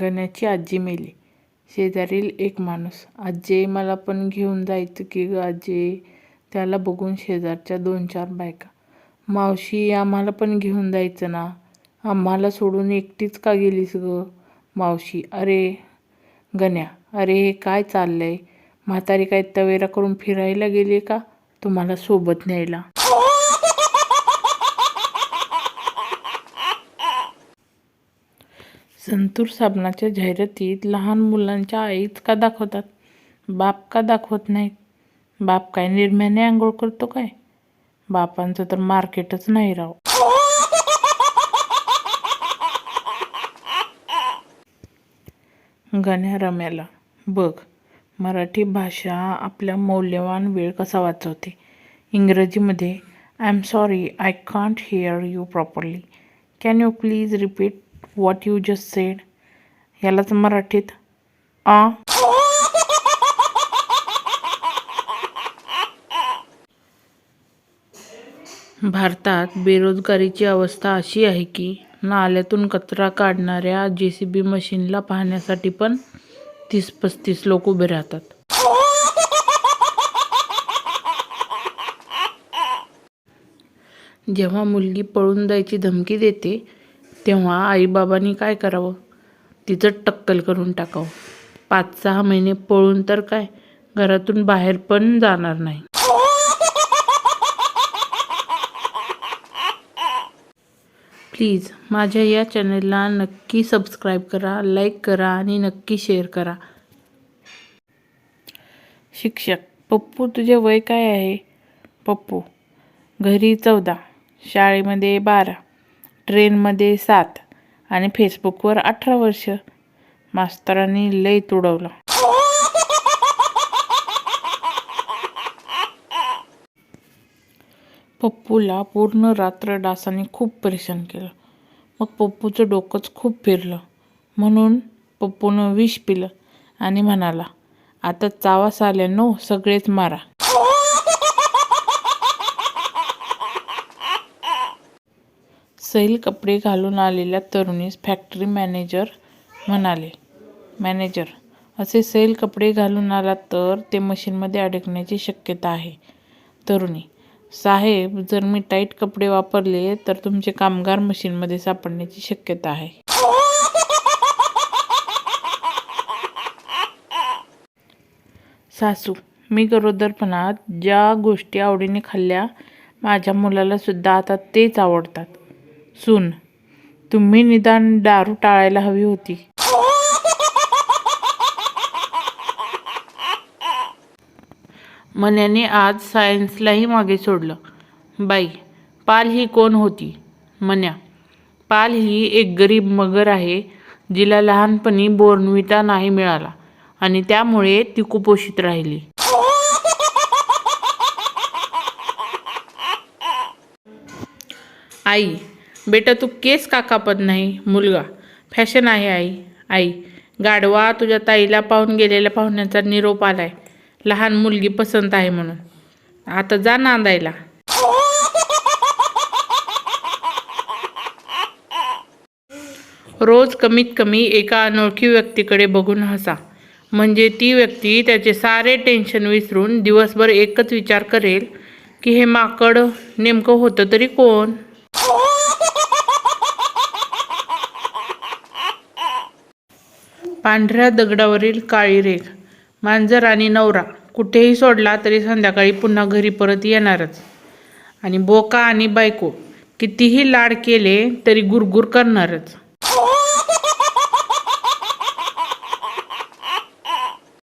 गण्याची आजी मेली. शेजारील एक माणूस आजी मला पण घेऊन जायचं की ग आजी त्याला बघून शेजारच्या दोन चार बायका मावशी आम्हाला पण घेऊन जायचं ना? आम्हाला सोडून एकटीच का गेलीस ग? मावशी अरे गण्या अरे हे काय चाललंय? म्हातारी काय तवेरा करून फिरायला गेली का? तुम्हाला सोबत न्यायला. संतूर साबणाच्या जाहिरातीत लहान मुलांच्या आईच का दाखवतात. बाप का दाखवत नाहीत बाप काय निर्म्याने आंघोळ करतो काय? बापांचं तर मार्केटच नाही राव. गण्या रम्याला बघ मराठी भाषा आपल्या मौल्यवान वेळ कसा वाचवते. इंग्रजीमध्ये I am sorry I can't hear you properly can you please repeat what you just said यालाच मराठीत आ. भारतात बेरोजगारीची अवस्था अशी आहे की नाल्यातून कचरा काढणाऱ्या जे सी बी मशीनला पाहण्यासाठी पण तीस पस्तीस लोक उभे राहतात. जेव्हा मुलगी पळून जायची धमकी देते तेव्हा आईबाबांनी काय करावं? तिचं टक्कल करून टाकावं. पाच सहा महिने पळून तर काय? घरातून बाहेर पण जाणार नाही. प्लीज माझ्या या चॅनलला नक्की सबस्क्राईब करा लाईक करा आणि नक्की शेअर करा. शिक्षक पप्पू तुझे वय काय आहे? पप्पू घरी चौदा शाळेमध्ये बारा. ट्रेनमध्ये सात आणि फेसबुकवर अठरा वर्ष. मास्तरांनी लय तुडवलं. पप्पूला पूर्ण रात्र डासाने खूप परेशान केलं. मग पप्पूचं डोकंच खूप फिरलं. म्हणून पप्पूनं विष पिलं आणि म्हणाला आता चावास साल्यानो सगळेच मारा. सैल कपडे घालून आलेल्या तरुणीस फॅक्टरी मॅनेजर म्हणाले. मॅनेजर असे सैल कपडे घालून आलात तर ते मशीनमध्ये अडकण्याची शक्यता आहे. तरुणी साहेब जर मी टाईट कपडे वापरले तर तुमचे कामगार मशीनमध्ये सापडण्याची शक्यता आहे. सासू मी गरोदरपणात ज्या गोष्टी आवडीने खाल्ल्या माझ्या मुलाला सुद्धा आता तेच आवडतात. चून तुम्ही निदान दारू टाळायला हवी होती. मन्याने आज सायन्सलाही मागे सोडलं. बाई पाल ही कोण होती? मन्या पाल ही एक गरीब मगर आहे जिला लहानपणी बोर्नविटा नाही मिळाला आणि त्यामुळे ती कुपोषित राहिली. आई बेटा तू केस का कापत नाही मुलगा. फॅशन आहे आई आई. गाढवा तुझ्या ताईला पाहून गेलेल्या पाहुण्यांचा निरोप आलाय. लहान मुलगी पसंत आहे म्हणून. आता जा नांदायला. रोज कमीत कमी एका अनोळखी व्यक्तीकडे बघून हसा. म्हणजे ती व्यक्ती त्याचे सारे टेन्शन विसरून दिवसभर एकच विचार करेल की हे माकड नेमकं होतं तरी कोण? पांढऱ्या दगडावरील काळी रेख मांजर आणि नवरा कुठेही सोडला तरी संध्याकाळी पुन्हा घरी परत येणारच. आणि बोका आणि बायको कितीही लाड केले तरी गुरगुर करणारच.